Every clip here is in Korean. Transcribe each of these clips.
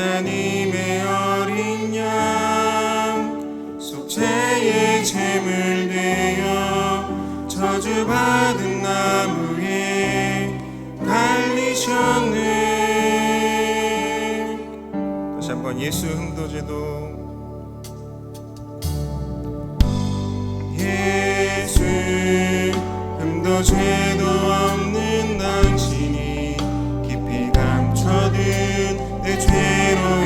하나님의 어린 양 속죄의 제물 되어 저주받은 나무에 달리셨네. 다시 한번 예수 흠도제도 예수 흠도 죄도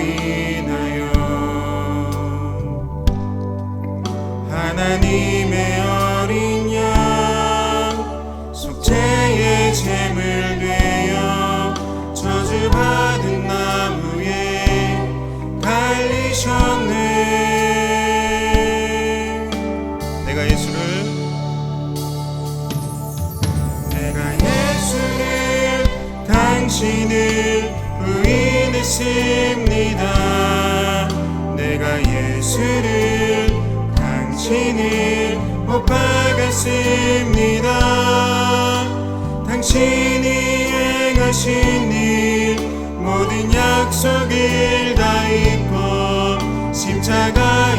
인하여 하나님의 예수를 당신을 못 박았습니다. 당신이 행하신 일 모든 약속을 다 잊고 십자가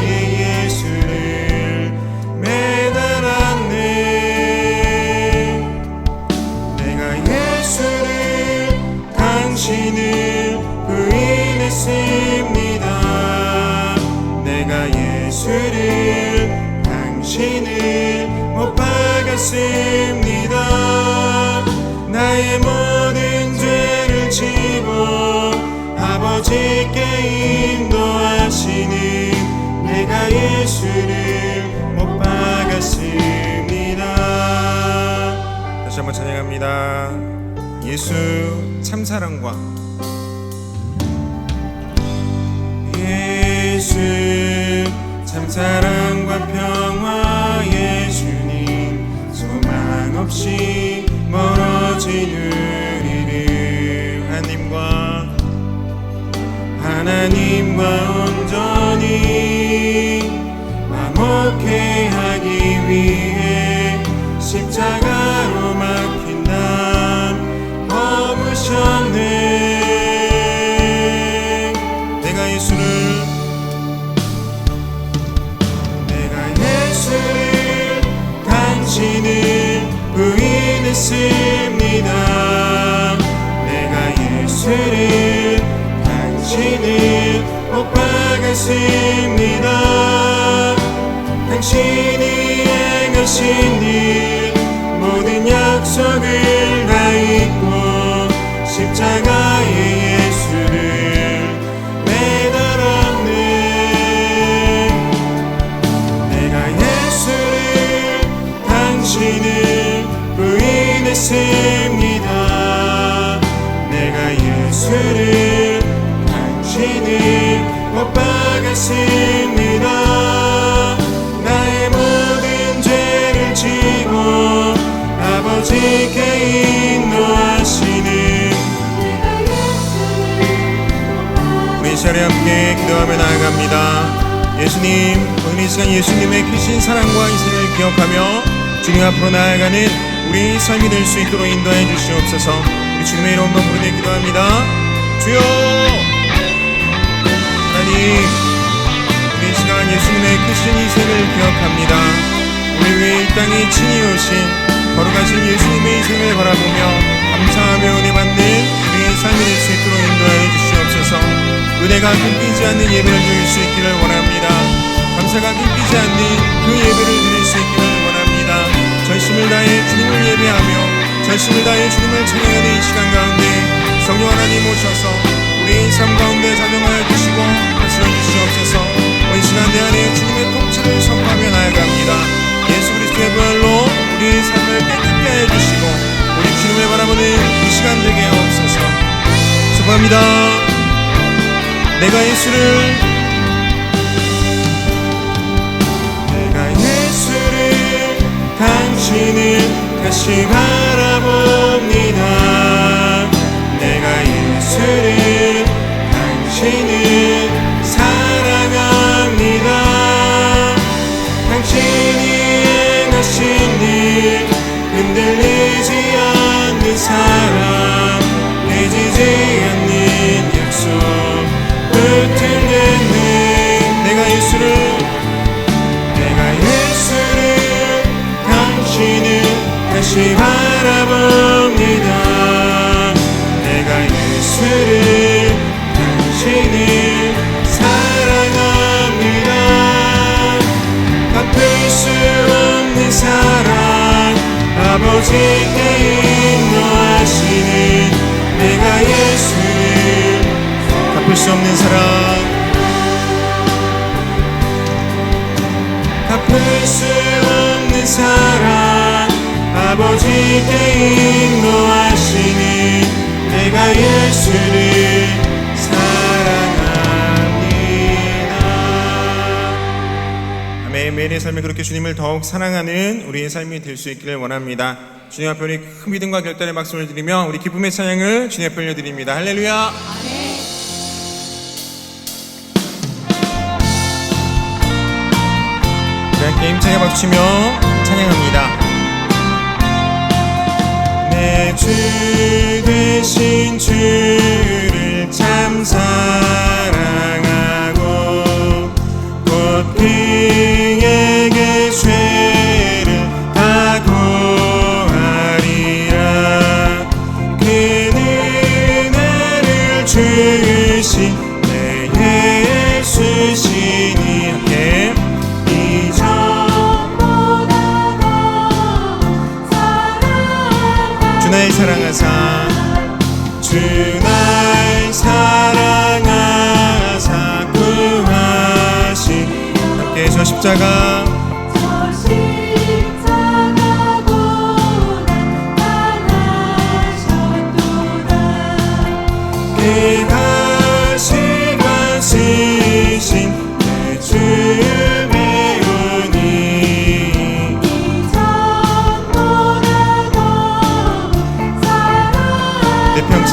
못 박았습니다. 나의 모든 죄를 지고 아버지께 인도하시는 내가 예수를 못 박았습니다. 다시 한번 찬양합니다. 예수 참사랑과. 예수 참사랑과 평화 없이 멀어진 우리를 하나님과 하나님과 온전히 화목해 하기 위해 십자가 부 예수님, 오늘 이 시간 예수님의 크신 사랑과 희생을 기억하며 주님 앞으로 나아가는 우리 삶이 될 수 있도록 인도해 주시옵소서. 우리 주님의 이름으로 부르짖 기도합니다. 주여, 우리 이 시간 예수님의 크신 희생을 기억합니다. 우리 위해 이 땅에 친히 오신 걸어가신 예수님의 희생을 바라보며 감사하며 은혜 받는 우리의 삶이 될 수 있도록 인도하여 주시옵소서. 은혜가 끊기지 않는 예배를 드릴 수 있기를 원합니다. 감사가 끊기지 않는 그 예배를 드릴 수 있기를 원합니다. 전심을 다해 주님을 예배하며 전심을 다해 주님을 찬양하는 이 시간 가운데 성령 하나님 오셔서 우리 삶 가운데 작용하여 주시고 내 안에 주님의 통치를 선포하며 나아갑니다. 예수 그리스도의 부활로 우리의 삶을 깨끗게 해주시고 우리 주님을 바라보는 이 시간 되게 하옵소서. 수고합니다. 내가 예수를 내가 예수를 당신을 다시 바라봅니다. 내가 예수를 당신을 Indonesië. 인도하시는 내가 예수를 갚을 수 없는 사랑 갚을 수 없는 사랑 아버지께 인도하시는 내가 예수를 매일의 삶에 그렇게 주님을 더욱 사랑하는 우리의 삶이 될 수 있기를 원합니다. 주님 앞에 우리 큰 믿음과 결단의 박수를 드리며 우리 기쁨의 찬양을 주님 앞에 올려드립니다. 할렐루야! 우리 함께 힘차게 박수치며 찬양합니다. 내 주 되신 주 날 사랑하사 주 날 사랑하사 구하시 함께 저 십자가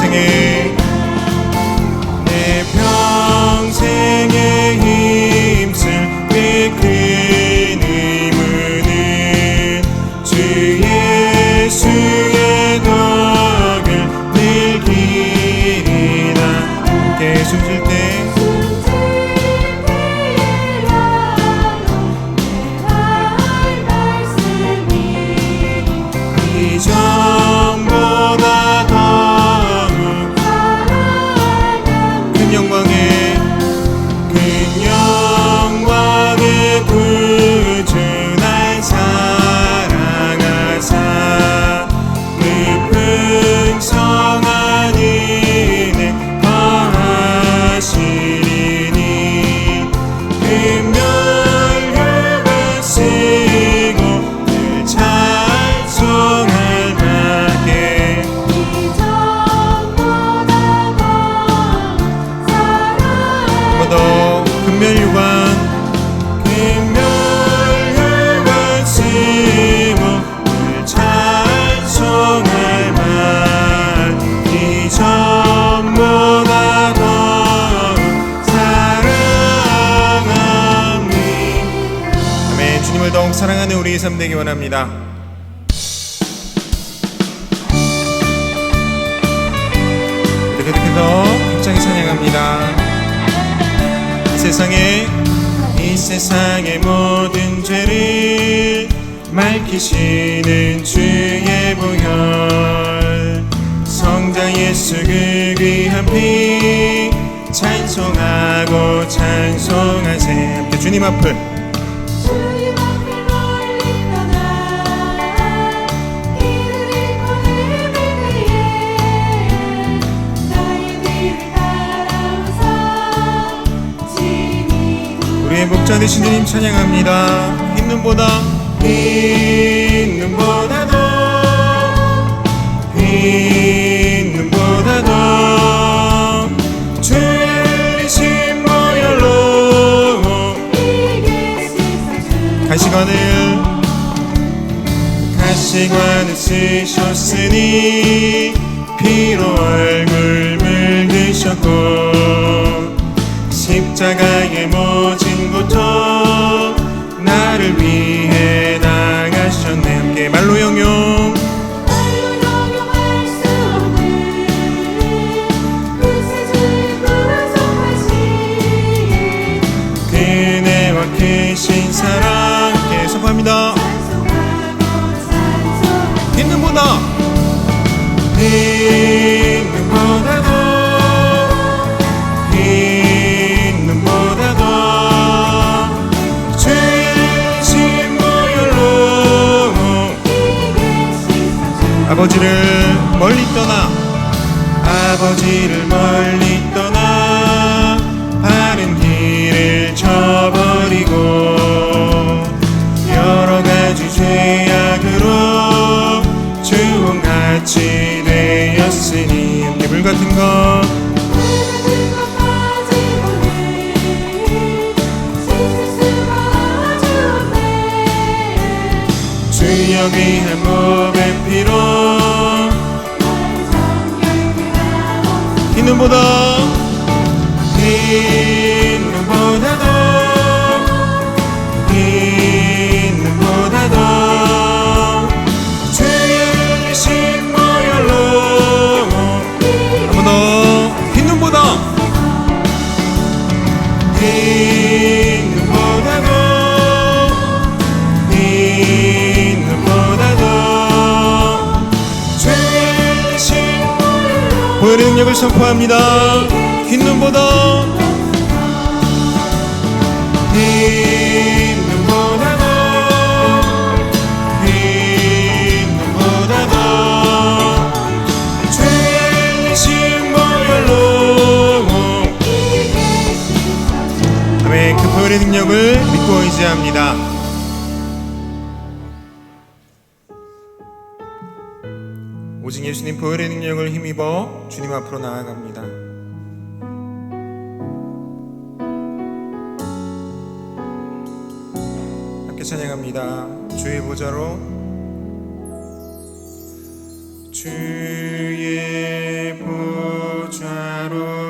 내 금멸유관 금멸유관 쓰고 늘 만이 전보다 더 사랑합니다 아멘. 주님을 더욱 사랑하는 우리의 삶 되기 원합니다 세상에 이 세상의 모든 죄를 맑히시는 주의 보혈. 성자 예수 그 귀한 피 찬송하고 찬송하세 함께 주님 앞을 우리의 목자 되신 주님 찬양합니다. 흰 눈보다 흰 눈보다도 흰 눈보다도 주의 흘리신 보혈로 이게 세상 주 가시관을 가시관을 쓰셨으니 피로 얼굴 물드셨고 십자가의 모진 고통 아버지를 멀리 떠나. 아버지를 멀리 떠나. 바른 길을 저버리고 여러 가지 죄악으로 주홍같이 되었으니. 함께 물 같은 것 흰 눈보다도 능력을 선포합니다. 흰 눈보다. 그 보혈의 능력을 믿고 의지합니다 보혈의 능력을 힘입어 주님 앞으로 나아갑니다. 찬양합니다. 주의 보좌로. 주의 보좌로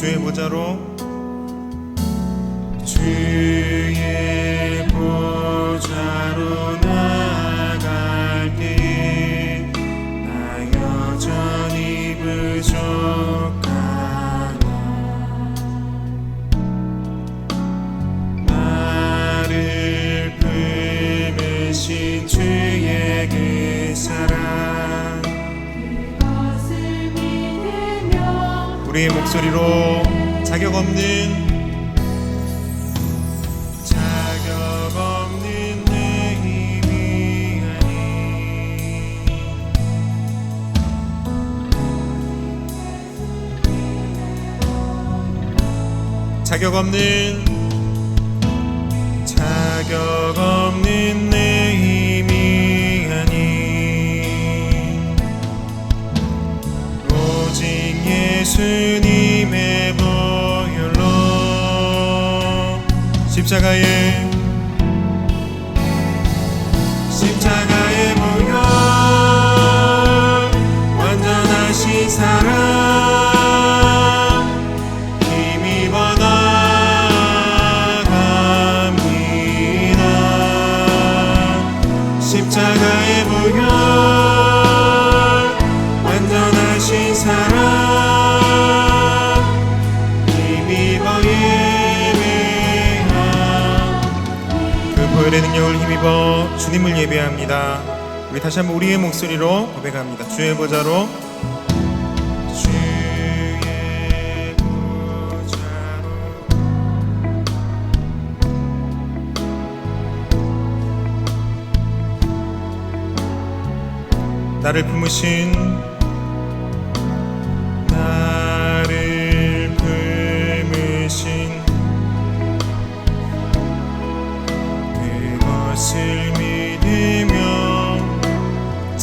주의 보좌로. 주 목소리로 자격 없는 자격 없는 자격 없는 내 힘이 아닌 오직 예수 십자가에 힘입어 주님을 예배합니다. 우리 다시 한번 우리의 목소리로 고백합니다. 주의 보좌로. 나를 품으신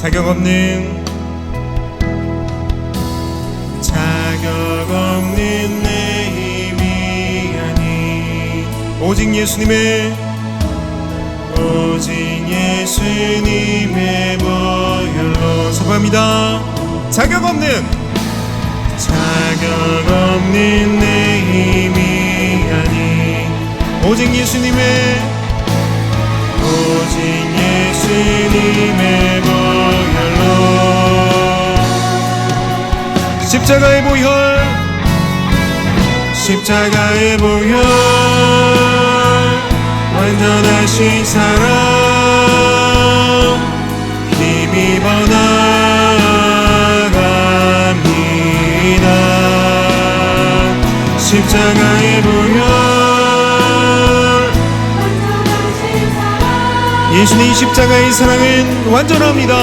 자격 없는 자격 없는 내 힘이 아닌 오직 예수님의 오직 예수님의 보혈로 소감합니다. 자격 없는 자격 없는 내 힘이 아닌 오직 예수님의 오직 예수님의 보혈 로 십자가의 보혈. 십자가의 보혈. 완전하신 사랑. 힘입어 나갑니다. 십자가의 보혈. 예수님 십자가의 사랑은 완전합니다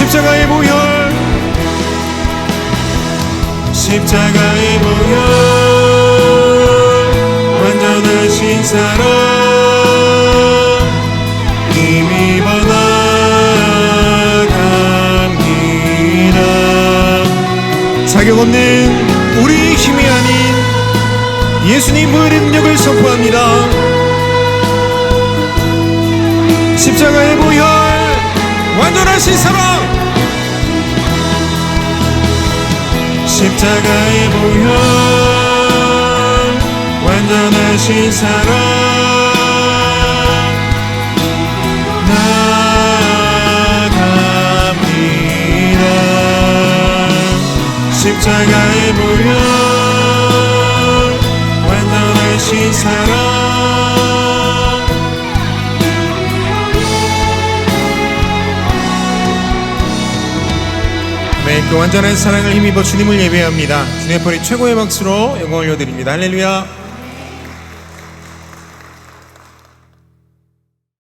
십자가의 보혈. 십자가의 보혈. 완전하신 사랑. 힘입어 나갑니다. 자격 없는 우리 힘이 아닌 예수님 보혈의 능력을 선포합니다. 십자가의 보혈 완전하신 사랑. 십자가의 보혈 완전하신 사랑. 십자가의 보혈 완전하신 사랑 완전한 사랑을 힘입어 주님을 예배합니다. 주님의 벌이 최고의 박수로 영광을 올려드립니다. 할렐루야.